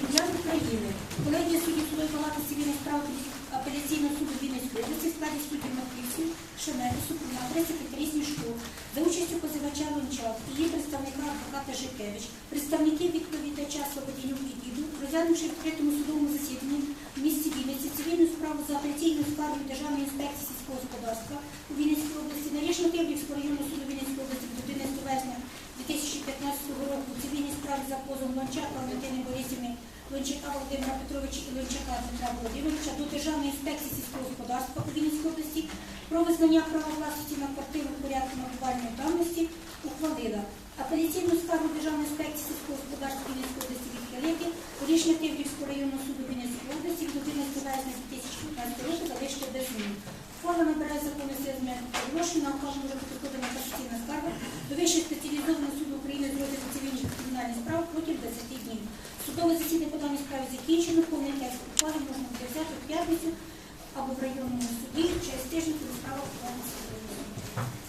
Суддям України. Колегія судді судової палати цивільних справ апеляційного суду Вінницької області в складі суддів Матківців, Шенелі, Супруна, три секретарі Сніжко, за участю позивача Лончак її представника адвоката Жикевич, представники відповідача Слободінюк і Діду, розглянувши в відкритому судовому засіданні в місті Вінниці цивільну справу за апеляційною скаргою Державної інспекції сільського господарства у Вінницькій області на рішення Київського районного суду Вінницької області від 11 вересня 2015 року у цивільній справі за позовом Лончака Валентини Борисівни, Лончака Володимира Петровича і Лончака Дмитра Володимировича до Державної інспекції сільського господарства у Вінницькій області про визнання права власності на квартиру в порядку набувальної давності ухвалила апеляційну скаргу Державної інспекції сільського господарства Вінницької області відхилити рішення Київського районного суду Вінницької області від 11 вересня 2015 року залишити без змін. Форма набирає закону Судове засідання по даній справі закінчено, повний текст ухвали можна буде взяти в п'ятницю або в районному суді через тиждень до справа судового.